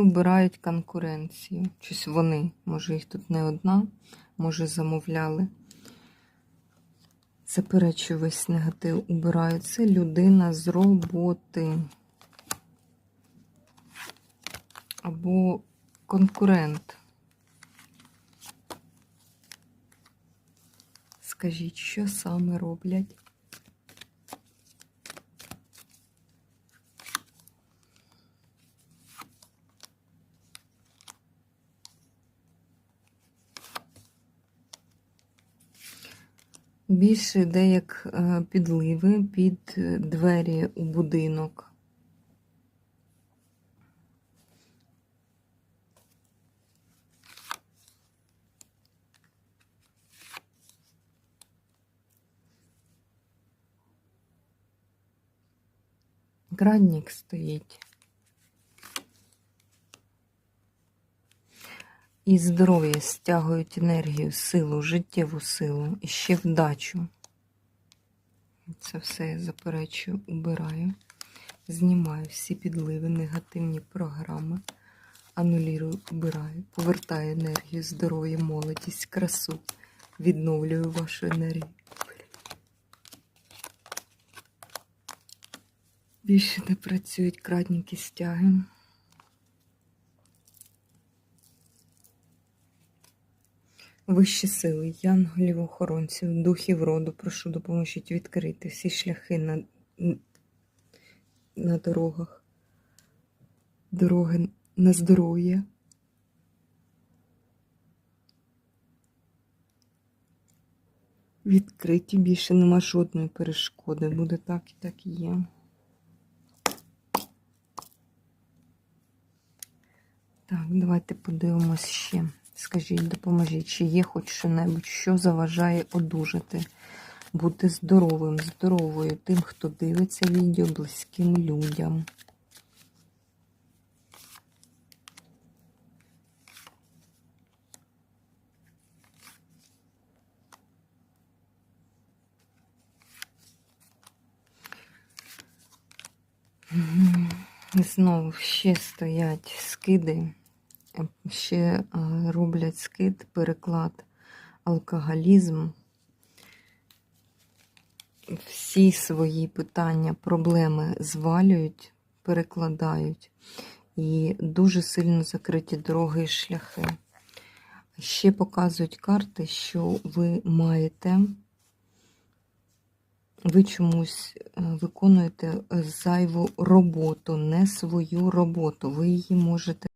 Вбирають конкуренцію. Щось вони, може їх тут не одна, може замовляли. Заперечую весь негатив убираю. Це людина з роботи. Або конкурент. Скажіть, що саме роблять? Більше йде як е, підливи під е, двері у будинок. Градник стоїть. І здоров'я стягують енергію, силу, життєву силу і ще вдачу. Це все я заперечую, убираю. Знімаю всі підливи, негативні програми. Анулірую, убираю, повертаю енергію, здоров'я, молодість, красу. Відновлюю вашу енергію. Більше не працюють крадніки стяги. Вищі сили, янголів, охоронців, духів роду, прошу допоможіть відкрити всі шляхи на, на дорогах, дороги на здоров'я. Відкриті більше нема жодної перешкоди. Буде так і так і є. Так, давайте подивимось ще. Скажіть, допоможіть, чи є хоч що-небудь, що заважає одужати, бути здоровим, здоровою тим, хто дивиться відео близьким людям. Знову ще стоять скиди ще роблять скид, переклад, алкоголізм. Всі свої питання, проблеми звалюють, перекладають і дуже сильно закриті дороги і шляхи. Ще показують карти, що ви маєте, ви чомусь виконуєте зайву роботу, не свою роботу. Ви її можете